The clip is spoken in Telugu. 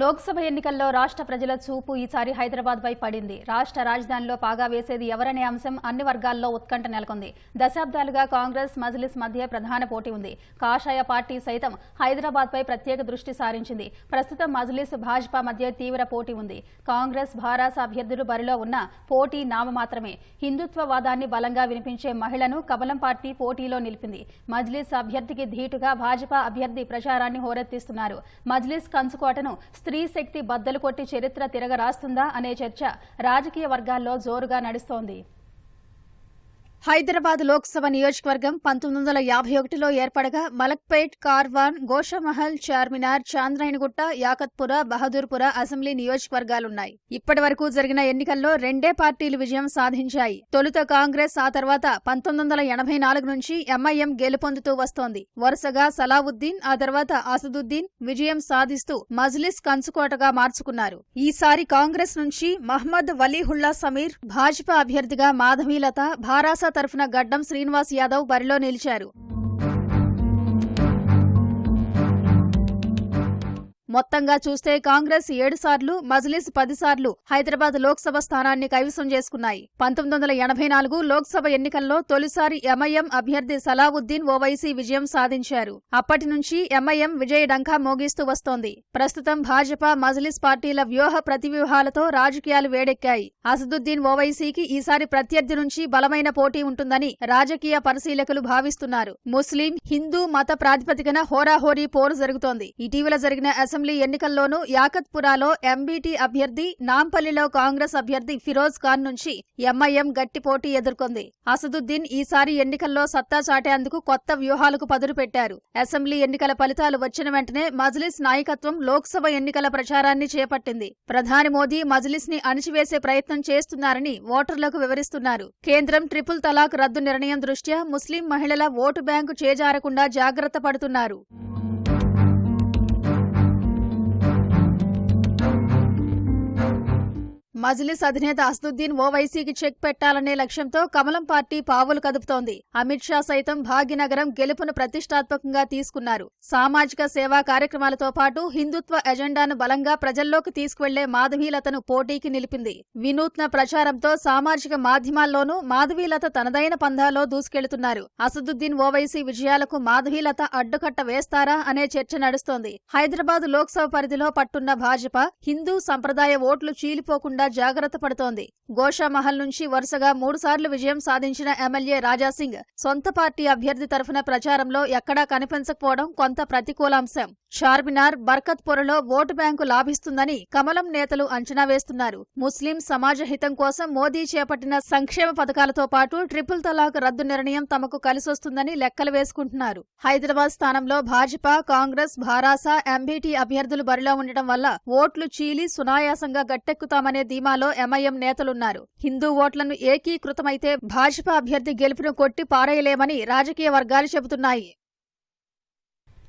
లోక్సభ ఎన్నికల్లో రాష్ట్ర ప్రజల చూపు ఈసారి హైదరాబాద్ పై పడింది. రాష్ట్ర రాజధానిలో పాగా వేసేది ఎవరనే అంశం అన్ని వర్గాల్లో ఉత్కంఠ నెలకొంది. దశాబ్దాలుగా కాంగ్రెస్ మజ్లిస్ మధ్య ప్రధాన పోటీ ఉంది. కాషాయ పార్టీ సైతం హైదరాబాద్ పై ప్రత్యేక దృష్టి సారించింది. ప్రస్తుతం మజ్లిస్ భాజపా మధ్య తీవ్ర పోటీ ఉంది. కాంగ్రెస్ భారాస అభ్యర్థులు బరిలో ఉన్న పోటీ నామమాత్రమే హిందుత్వ వాదాన్ని బలంగా వినిపించే మహిళను కమలం పార్టీ పోటీలో నిలిపింది. మజ్లిస్ అభ్యర్థికి ధీటుగా భాజపా అభ్యర్థి ప్రచారాన్ని హోరెత్తిస్తున్నారు. మజ్లిస్ కంచుకోటను స్త్రీ శక్తి బద్దలు కొట్టి చరిత్ర తిరగరాస్తుందా అనే చర్చ రాజకీయ వర్గాల్లో జోరుగా నడుస్తోంది. హైదరాబాద్ లోక్సభ నియోజకవర్గం పంతొమ్మిది వందల యాభై ఒకటిలో ఏర్పడగా మలక్పేట్ కార్వాన్ గోషమహల్ చార్మినార్ చాంద్రాయణగుట్ట యాకత్పుర బహదూర్పుర అసెంబ్లీ నియోజకవర్గాలున్నాయి. ఇప్పటి వరకు జరిగిన ఎన్నికల్లో రెండే పార్టీలు విజయం సాధించాయి. తొలుత కాంగ్రెస్ ఆ తర్వాత పంతొమ్మిది వందల ఎనభై నాలుగు నుంచి ఎంఐఎం గెలుపొందుతూ వస్తోంది. వరుసగా సలావుద్దీన్ ఆ తర్వాత అసదుద్దీన్ విజయం సాధిస్తూ మజ్లిస్ కంచుకోటగా మార్చుకున్నారు. ఈసారి కాంగ్రెస్ నుంచి మహ్మద్ వలీహుల్లా సమీర్ భాజపా అభ్యర్థిగా మాధవీలత భారాస తరఫున గడ్డం శ్రీనివాస్ యాదవ్ బరిలో నిలిచారు. మొత్తంగా చూస్తే కాంగ్రెస్ ఏడు సార్లు మజ్లిస్ పదిసార్లు హైదరాబాద్ లోక్సభ స్థానాన్ని కైవసం చేసుకున్నాయి. పంతొమ్మిది వందల ఎనభై నాలుగు లోక్సభ ఎన్నికల్లో తొలిసారి ఎంఐఎం అభ్యర్థి సలావుద్దీన్ ఓవైసీ విజయం సాధించారు. అప్పటి నుంచి ఎంఐఎం విజయ డంకా మోగిస్తూ వస్తోంది. ప్రస్తుతం భాజపా మజ్లిస్ పార్టీల వ్యూహ ప్రతివ్యూహాలతో రాజకీయాలు వేడెక్కాయి. అసదుద్దీన్ ఓవైసీకి ఈసారి ప్రత్యర్థి నుంచి బలమైన పోటీ ఉంటుందని రాజకీయ పరిశీలకులు భావిస్తున్నారు. ముస్లిం హిందూ మత ప్రాతిపదికన హోరాహోరీ పోరు జరుగుతోంది. ఇటీవల జరిగిన అసెంబ్లీ ఎన్నికల్లోనూ యాకత్పురాలో ఎంబీటీ అభ్యర్థి నాంపల్లిలో కాంగ్రెస్ అభ్యర్థి ఫిరోజ్ ఖాన్ నుంచి ఎంఐఎం గట్టి పోటీ ఎదుర్కొంది. అసదుద్దీన్ ఈసారి ఎన్నికల్లో సత్తా చాటేందుకు కొత్త వ్యూహాలకు పదురు పెట్టారు అసెంబ్లీ ఎన్నికల ఫలితాలు వచ్చిన వెంటనే మజ్లిస్ నాయకత్వం లోక్సభ ఎన్నికల ప్రచారాన్ని చేపట్టింది. ప్రధాని మోదీ మజ్లిస్ని అణిచివేసే ప్రయత్నం చేస్తున్నారని ఓటర్లకు వివరిస్తున్నారు. కేంద్రం ట్రిపుల్ తలాక్ రద్దు నిర్ణయం దృష్ట్యా ముస్లిం మహిళల ఓటు బ్యాంకు చేజారకుండా జాగ్రత్త పడుతున్నారు. మజ్లిస్ అధినేత అసదుద్దీన్ ఓవైసీకి చెక్ పెట్టాలనే లక్ష్యంతో కమలం పార్టీ పావులు కదుపుతోంది. అమిత్ షా సైతం భాగ్యనగరం గెలుపును ప్రతిష్టాత్మకంగా తీసుకున్నారు. సామాజిక సేవా కార్యక్రమాలతో పాటు హిందుత్వ ఎజెండాను బలంగా ప్రజల్లోకి తీసుకువెళ్ళే మాధవీలతను పోటీకి నిలిపింది. వినూత్న ప్రచారంతో సామాజిక మాధ్యమాల్లోనూ మాధవీలత తనదైన పంధాలో దూసుకెళ్తున్నారు. అసదుద్దీన్ ఓవైసీ విజయాలకు మాధవీలత అడ్డుకట్ట వేస్తారా అనే చర్చ నడుస్తోంది. హైదరాబాద్ లోక్సభ పరిధిలో పట్టున్న భాజపా హిందూ సంప్రదాయ ఓట్లు చీలిపోకుండా జాగ్రత్త పడుతోంది. గోషామహల్ నుంచి వరుసగా మూడుసార్లు విజయం సాధించిన ఎమ్మెల్యే రాజాసింగ్ సొంత పార్టీ అభ్యర్థి తరఫున ప్రచారంలో ఎక్కడా కనిపించకపోవడం కొంత ప్రతికూలాంశం. చార్మినార్ బర్కత్పురలో ఓటు బ్యాంకు లాభిస్తుందని కమలం నేతలు అంచనా వేస్తున్నారు. ముస్లిం సమాజ హితం కోసం మోదీ చేపట్టిన సంక్షేమ పథకాలతో పాటు ట్రిపుల్ తలాక్ రద్దు నిర్ణయం తమకు కలిసొస్తుందని లెక్కలు వేసుకుంటున్నారు. హైదరాబాద్ స్థానంలో భాజపా కాంగ్రెస్ భారాస ఎంబీటీ అభ్యర్థులు బరిలో ఉండటం వల్ల ఓట్లు చీలి సునాయాసంగా గట్టెక్కుతామనే ధీమాలో ఎంఐఎం నేతలున్నారు. హిందూ ఓట్లను ఏకీకృతమైతే భాజపా అభ్యర్థి గెలుపును కొట్టి పారేయలేమని రాజకీయ వర్గాలు చెబుతున్నాయి.